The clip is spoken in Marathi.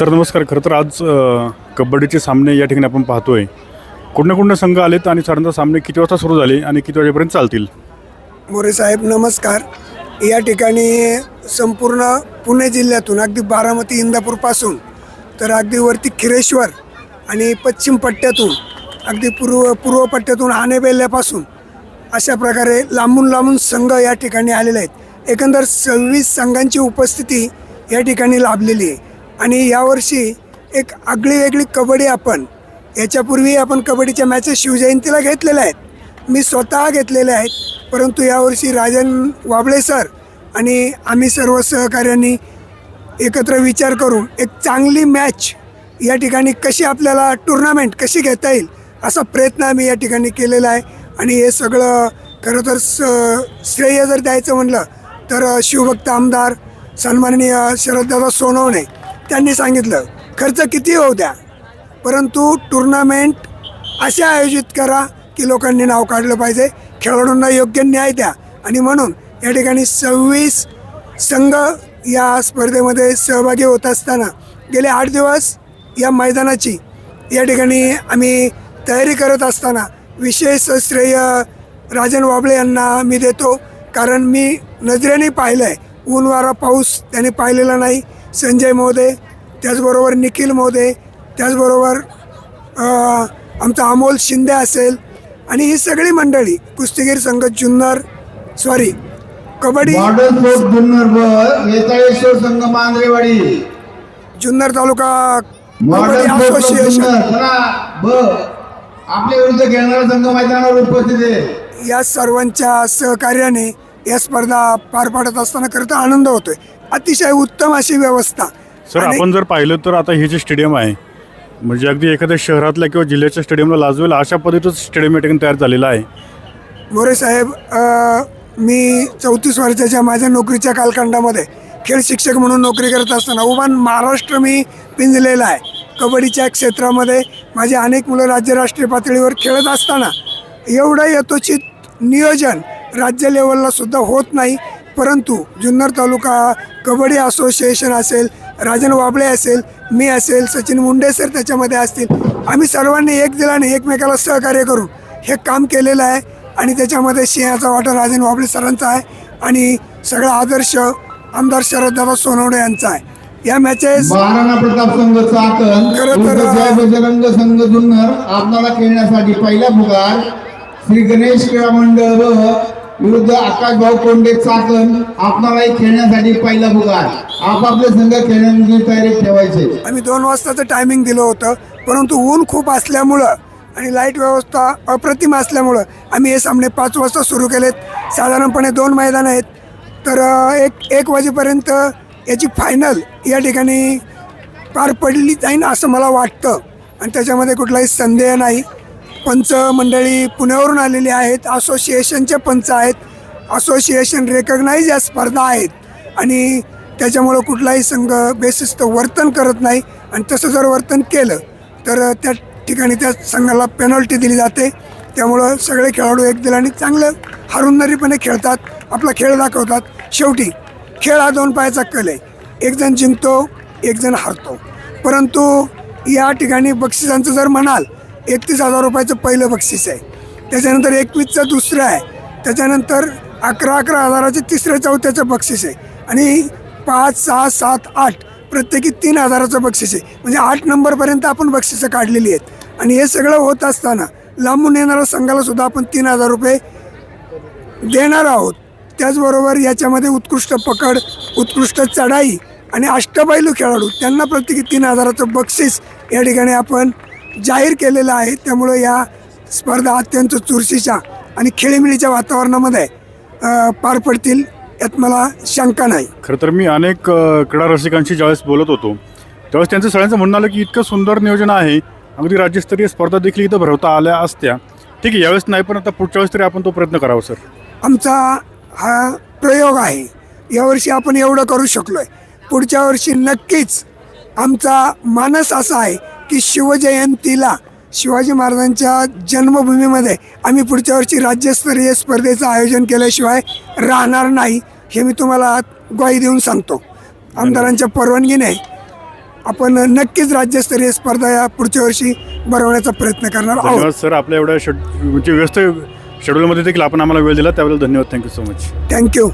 सर नमस्कार. खरं तर आज कबड्डीचे सामने या ठिकाणी आपण पाहतोय. कुठले कुठले संघ आलेत आणि साधारणतः सामने किती वाजता सुरू झाले आणि किती वाजेपर्यंत चालतील? मोरे साहेब नमस्कार. या ठिकाणी संपूर्ण पुणे जिल्ह्यातून अगदी बारामती इंदापूरपासून तर अगदी वरती खिरेश्वर आणि पश्चिम पट्ट्यातून अगदी पूर्व पूर्व पट्ट्यातून आनेबेल्यापासून अशा प्रकारे लांबून लांबून संघ या ठिकाणी आलेले आहेत. एकंदर सव्वीस संघांची उपस्थिती या ठिकाणी लाभलेली आहे. आणि यावर्षी एक आगळी वेगळी कबड्डी आपण याच्यापूर्वी आपण कबड्डीच्या मॅचेस शिवजयंतीला घेतलेल्या आहेत. मी स्वतः घेतलेले आहेत परंतु यावर्षी राजन वाबळे सर आणि आम्ही सर्व सहकार्यांनी एकत्र विचार करून एक चांगली मॅच या ठिकाणी कशी आपल्याला टुर्नामेंट कशी घेता येईल असा प्रयत्न आम्ही या ठिकाणी केलेला आहे. आणि हे सगळं खरं तर स श्रेय जर द्यायचं म्हणलं तर शिवभक्त आमदार सन्माननीय शरददादा सोनवणे त्यांनी सांगितलं खर्च किती होऊ द्या. परंतु टुर्नामेंट असे आयोजित करा की लोकांनी नाव काढलं पाहिजे खेळाडूंना योग्य न्याय द्या. आणि म्हणून या ठिकाणी सव्वीस संघ या स्पर्धेमध्ये सहभागी होत असताना गेले आठ दिवस या मैदानाची या ठिकाणी आम्ही तयारी करत असताना विशेष श्रेय राजन वाबळे यांना मी देतो. कारण मी नजरेने पाहिलं आहे ऊन वारा पाऊस त्याने पाहिलेला नाही. संजय मोदे त्याचबरोबर निखिल मोदे त्याचबरोबर आमचा अमोल शिंदे असेल आणि ही सगळी मंडळी कुस्तीगीर संघ जुन्नर सॉरी कबड्डी संघ मांजरेवाडी जुन्नर तालुका कबड्डी असोसिएशन आपल्या विरुद्ध खेळणारा संघ मैदानावर उपस्थित आहे. या सर्वांच्या सहकार्याने या स्पर्धा पार पाडत असताना खरं तर आनंद होतोय. अतिशय उत्तम अशी व्यवस्था. सर आणि- आपण जर पाहिलं तर आता हे जे स्टेडियम आहे म्हणजे अगदी एखाद्या शहरातल्या किंवा जिल्ह्याच्या स्टेडियमला लाजवेल अशा पद्धतीचं स्टेडियम या ठिकाणी तयार झालेलं आहे. मोरे साहेब अ, मी चौतीस वर्षाच्या माझ्या नोकरीच्या कालखंडामध्ये खेळ शिक्षक म्हणून नोकरी करत असताना उभान महाराष्ट्र मी पिंजलेला आहे. कबड्डीच्या क्षेत्रामध्ये माझे अनेक मुलं राज्य राष्ट्रीय पातळीवर खेळत असताना एवढं यथोचित नियोजन राज्य लेवलला सुद्धा होत नाही. परंतु जुन्नर तालुका कबड्डी असोसिएशन असेल राजन वाबळे असेल मी असेल सचिन मुंडे सर त्याच्यामध्ये असतील आम्ही सर्वांनी एक दिलाने एकमेकाला सहकार्य करून हे काम केलेलं आहे. आणि त्याच्यामध्ये सिंहाचा वाटा राजन वाबळे सरांचा आहे. आणि सगळा आदर्श आमदार शरददादा सोनवणे यांचा आहे. या मॅचेस महाराणा प्रताप संघ चाकण खरं तर- बजरंग संघ जुन्नर आपल्याला खेळण्यासाठी पहिला पुकार श्री गणेश क्रीडा मंडळ व विरुद्ध आकाश भाऊ कोंडे चाकण आपणालाही खेळण्यासाठी पहिला पुकार आपापले संघ खेळण्याची तयारी ठेवायचे. आम्ही दोन वाजताचं टायमिंग दिलं होतं परंतु ऊन खूप असल्यामुळं आणि लाइट व्यवस्था अप्रतिम असल्यामुळं आम्ही हे सामने पाच वाजता सुरू केलेत. साधारणपणे दोन मैदान आहेत. तर एक एक वाजेपर्यंत याची फायनल या ठिकाणी पार पडली जाईन असं मला वाटतं. आणि त्याच्यामध्ये कुठलाही संदेह नाही. पंच मंडळी पुण्यावरून आलेली आहेत. असोसिएशनचे पंच आहेत. असोसिएशन रेकग्नाईज या स्पर्धा आहेत. आणि त्याच्यामुळं कुठलाही संघ बेशिस्त वर्तन करत नाही. आणि तसं जर वर्तन केलं तर त्या ठिकाणी त्या संघाला पेनल्टी दिली जाते. त्यामुळं सगळे खेळाडू एक दिलाने चांगलं हरुंदरीपणे खेळतात. आपला खेळ दाखवतात. शेवटी खेळ हा दोन पायाचा कल आहे. एकजण जिंकतो एकजण हारतो. परंतु या ठिकाणी बक्षिसांचं जर म्हणाल एकतीस हजार रुपयाचं पहिलं बक्षीस आहे. त्याच्यानंतर एकवीसचं दुसरं आहे. त्याच्यानंतर अकरा अकरा हजाराचं तिसरं चौथ्याचं बक्षीस आहे. आणि पाच सहा सात आठ प्रत्येकी तीन हजाराचं बक्षीस आहे. म्हणजे आठ नंबरपर्यंत आपण बक्षिसं काढलेली आहेत. आणि हे सगळं होत असताना लांबून येणाऱ्या संघालासुद्धा आपण तीन हजार रुपये देणार आहोत. त्याचबरोबर याच्यामध्ये उत्कृष्ट पकड उत्कृष्ट चढाई आणि अष्टपैलू खेळाडू त्यांना प्रत्येकी तीन हजाराचं बक्षीस या ठिकाणी आपण जाहीर केलेलं आहे. त्यामुळं या स्पर्धा अत्यंत चुरशीच्या आणि खेळीमेळीच्या वातावरणामध्ये पार पडतील यात मला शंका नाही. खरं तर मी अनेक क्रीडा रसिकांशी ज्यावेळेस बोलत होतो त्यावेळेस त्यांचं सगळ्यांचं म्हणणं आलं की इतकं सुंदर नियोजन आहे. अगदी राज्यस्तरीय स्पर्धा देखील इथं भरवता आल्या असत्या. ठीक आहे यावेळेस नाही पण आता पुढच्या वेळेस तरी आपण तो प्रयत्न करावा सर. आमचा हा प्रयोग आहे. यावर्षी आपण एवढं करू शकलो आहे पुढच्या वर्षी नक्कीच आमचा मानस असा आहे की शिवजयंतीला शिवाजी महाराजांच्या जन्मभूमीमध्ये आम्ही पुढच्या वर्षी राज्यस्तरीय स्पर्धेचं आयोजन केल्याशिवाय राहणार नाही हे मी तुम्हाला ग्वाही देऊन सांगतो. आमदारांच्या परवानगीने आपण नक्कीच राज्यस्तरीय स्पर्धा या पुढच्या वर्षी भरवण्याचा प्रयत्न करणार आहोत. सर. आपल्या एवढ्या शेड म्हणजे व्यस्त शेड्यूलमध्ये देखील आपण आम्हाला वेळ दिला त्याबद्दल धन्यवाद. Thank you so much thank you